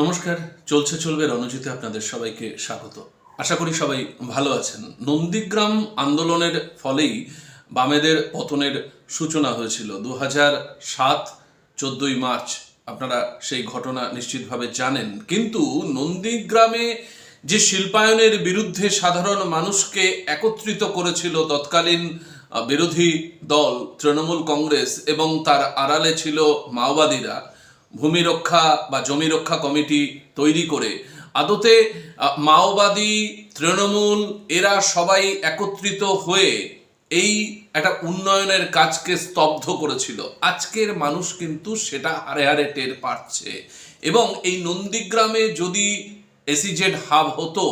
নমস্কার, চলছে, চলবে রণজিতে আপনাদের সবাইকে স্বাগত। আশা করি সবাই ভালো আছেন। নন্দীগ্রাম আন্দোলনের ফলেই বামেদের পতনের সূচনা হয়েছিল। দু হাজার সাত, চোদ্দই মার্চ, আপনারা সেই ঘটনা নিশ্চিতভাবে জানেন। কিন্তু নন্দীগ্রামে যে শিল্পায়নের বিরুদ্ধে সাধারণ মানুষকে একত্রিত করেছিল তৎকালীন বিরোধী দল তৃণমূল কংগ্রেস এবং তার আড়ালে ছিল মাওবাদীরা ভূমি রক্ষা বা জমি রক্ষা কমিটি তৈরি করে। আদতে মাওবাদী, তৃণমূল, এরা সবাই একত্রিত হয়ে এই একটা উন্নয়নের কাজকে স্তব্ধ করেছিল। আজকের মানুষ কিন্তু সেটা হারে হারে টের পাচ্ছে। এবং এই নন্দীগ্রামে যদি এসিজেড হাব হতো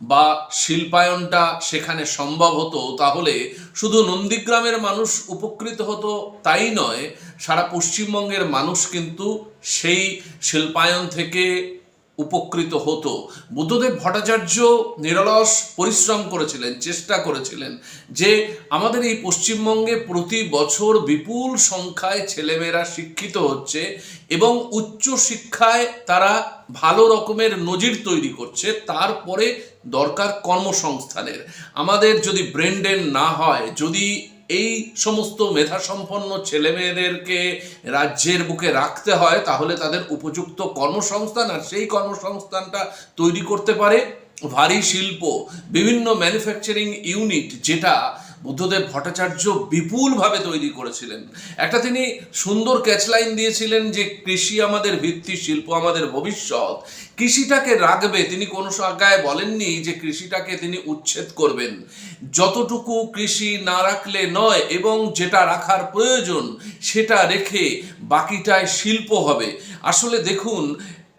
বা শিল্পায়নটা সেখানে সম্ভব হতো, তাহলে শুধু নন্দীগ্রামের মানুষ উপকৃত হতো তাই নয়, সারা পশ্চিমবঙ্গের মানুষ কিন্তু সেই শিল্পায়ন থেকে উপকৃত হতো। বুদ্ধদেব ভট্টাচার্য নিরলস পরিশ্রম করেছিলেন, চেষ্টা করেছিলেন যে আমাদের এই পশ্চিমবঙ্গে প্রতি বছর বিপুল সংখ্যায় ছেলেমেয়েরা শিক্ষিত হচ্ছে এবং উচ্চ শিক্ষায় তারা ভালো রকমের নজির তৈরি করছে। তারপরে দরকার কর্মসংস্থানের। আমাদের যদি ব্রেনডেন না হয়, যদি এই সমস্ত মেধাসম্পন্ন ছেলেমেয়েদেরকে রাজ্যের বুকে রাখতে হয়, তাহলে তাদের উপযুক্ত কর্মসংস্থান আর সেই কর্মসংস্থানটা তৈরি করতে পারে ভারী শিল্প, বিভিন্ন ম্যানুফ্যাকচারিং ইউনিট যেটা বুদ্ধদেব ভট্টাচার্য বিপুলভাবে তৈরি করেছিলেন। একটা তিনি সুন্দর ক্যাচলাইন দিয়েছিলেন যে কৃষি আমাদের ভিত্তি, শিল্প আমাদের ভবিষ্যৎ। কৃষিটাকে রাখবে তিনি কোনো জায়গায় বলেননি যে কৃষিটাকে তিনি উচ্ছেদ করবেন। যতটুকু কৃষি না রাখলে নয় এবং যেটা রাখার প্রয়োজন, সেটা রেখে বাকিটায় শিল্প হবে। আসলে দেখুন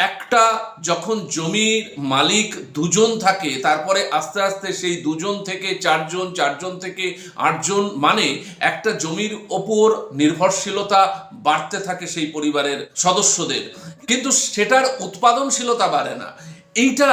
একটা যখন জমির মালিক দুজন থাকে, তারপরে আস্তে আস্তে সেই দুজন থেকে চারজন চারজন থেকে আটজন মানে একটা জমির ওপর নির্ভরশীলতা বাড়তে থাকে সেই পরিবারের সদস্যদের। কিন্তু সেটার উৎপাদনশীলতা বাড়ে না। এইটা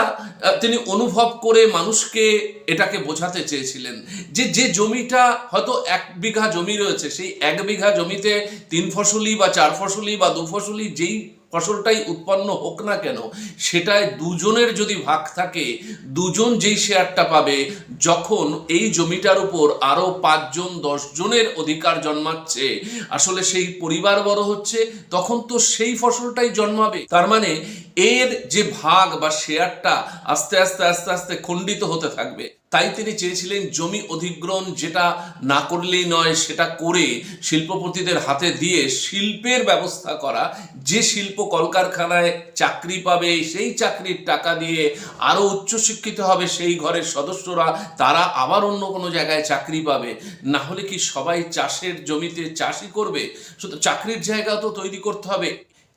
তিনি অনুভব করে মানুষকে এটাকে বোঝাতে চেয়েছিলেন যে যে জমিটা হয়তো এক বিঘা জমি রয়েছে, সেই এক বিঘা জমিতে তিন ফসলি বা চার ফসলি বা দু ফসলি যেই ফসলটাই উৎপন্ন হোক না কেন, সেটায় দুজনের যদি ভাগ থাকে, দুজন যেই শেয়ারটা পাবে, যখন এই জমিটার উপর আরও পাঁচজন, দশজনের অধিকার জন্মাচ্ছে, আসলে সেই পরিবার বড় হচ্ছে, তখন তো সেই ফসলটাই জন্মাবে। তার মানে এর যে ভাগ বা শেয়ারটা আস্তে আস্তে আস্তে আস্তে খণ্ডিত হতে থাকবে। তাই তিনি চেয়েছিলেন জমি অধিগ্রহণ যেটা না করলেই নয়, সেটা করে শিল্পপতিদের হাতে দিয়ে শিল্পের ব্যবস্থা করা। যে শিল্প কলকারখানায় চাকরি পাবে, সেই চাকরির টাকা দিয়ে আরও উচ্চশিক্ষিত হবে সেই ঘরের সদস্যরা, তারা আবার অন্য কোনো জায়গায় চাকরি পাবে। না হলে কি সবাই চাষের জমিতে চাষই করবে? শুধু চাকরির জায়গা তো তৈরি করতে হবে।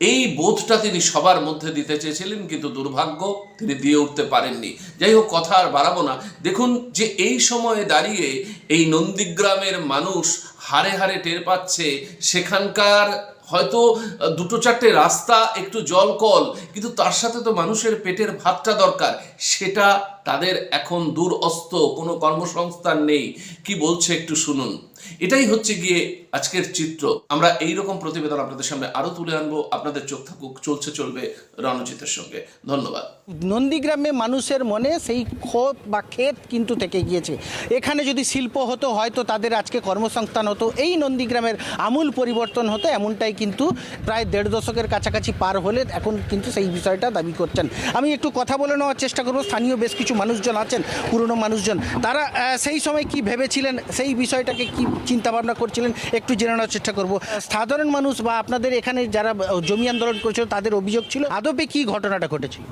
এই বোধটা তিনি সবার মধ্যে দিতে চেয়েছিলেন, কিন্তু দুর্ভাগ্য তিনি দিয়ে উঠতে পারেননি। যাই হোক, কথা আর বাড়াবো না। দেখুন যে এই সময়ে দাঁড়িয়ে এই নন্দীগ্রামের মানুষ হারে হারে টের পাচ্ছে, সেখানকার হয়তো দুটো চারটে রাস্তা, একটু জল, কল, কিন্তু তার সাথে তো মানুষের পেটের ভাতটা দরকার। সেটা তাদের এখন দূর অস্ত কোনো কর্মসংস্থান নেই। কি বলছে একটু শুনুন। এটাই হচ্ছে গিয়ে আজকের চিত্র। আমরা এই রকম প্রতিবেদন আপনাদের সামনে আরও তুলে আনব। আপনাদের চোখ থাকুক, চলছে চলবে রণজিতের সঙ্গে। ধন্যবাদ। নন্দীগ্রামে মানুষের মনে সেই ক্ষোভ বা ক্ষেত কিন্তু থেকে গিয়েছে। এখানে যদি শিল্প হতো, হয়তো তাদের আজকে কর্মসংস্থান হতো। এই নন্দীগ্রামের আমূল পরিবর্তন হতো, এমনটাই কিন্তু প্রায় দেড় দশকের কাছাকাছি পার হলে এখন কিন্তু সেই বিষয়টা দাবি করছেন। আমি একটু কথা বলে নেওয়ার চেষ্টা করব। স্থানীয় বেশ কিছু মানুষজন আছেন, পুরনো মানুষজন। তারা সেই সময় কি ভেবেছিলেন? সেই বিষয়টাকে কি চিন্তাভাবনা করছিলেন? একটু জেনে নেওয়ার চেষ্টা করব। সাধারণ মানুষ বা আপনাদের এখানে যারা জমি আন্দোলন করেছিল, তাদের অভিযোগ ছিল, আদপে কি ঘটনাটা ঘটেছিল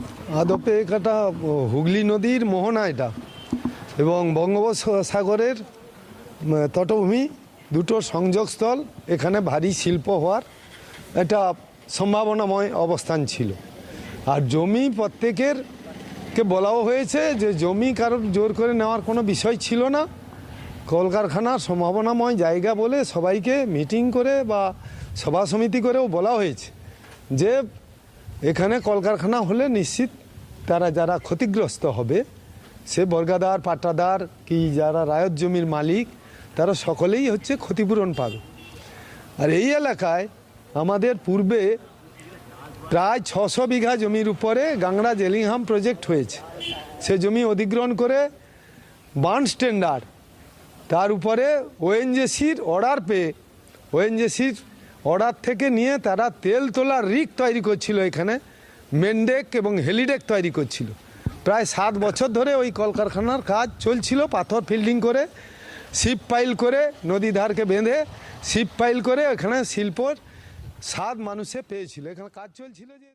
আদপে এটা হুগলি নদীর মোহনা এটা। এবং বঙ্গোপসাগরের তটভূমি দুটো সংযোগস্থল, এখানে ভারী শিল্প হওয়ার একটা সম্ভাবনাময় অবস্থান ছিল। আর জমি প্রত্যেকের কে বলাও হয়েছে যে জমি কারোর জোর করে নেওয়ার কোনো বিষয় ছিল না। কলকারখানার সম্ভাবনাময় জায়গা বলে সবাইকে মিটিং করে বা সভা সমিতি করেও বলা হয়েছে যে এখানে কলকারখানা হলে নিশ্চিত তারা যারা ক্ষতিগ্রস্ত হবে, সে বর্গাদার পাট্টাদার কি যারা রায়ত জমির মালিক তারা সকলেই হচ্ছে ক্ষতিপূরণ পাবে। আর এই এলাকায় আমাদের পূর্বে প্রায় ছশো বিঘা জমির উপরে গাংড়া জেলিংহাম প্রজেক্ট হয়েছে। সে জমি অধিগ্রহণ করে বার্ন স্ট্যান্ডার্ড, তার উপরে ওএনজেসির অর্ডার পেয়ে, ওএনজেসির অর্ডার থেকে নিয়ে তারা তেল তোলার রিক তৈরি করছিল এখানে, মেনডেক এবং হেলিডেক তৈরি করছিল। প্রায় সাত বছর ধরে ওই কলকারখানার কাজ চলছিল, পাথর ফিল্ডিং করে। শিপ পাইল করে নদী ধারকে বেঁধে শিপ পাইল করে এখানে শিল্পর সাত মানুষে পেয়েছিল। এখানে কাজ চলছিল যে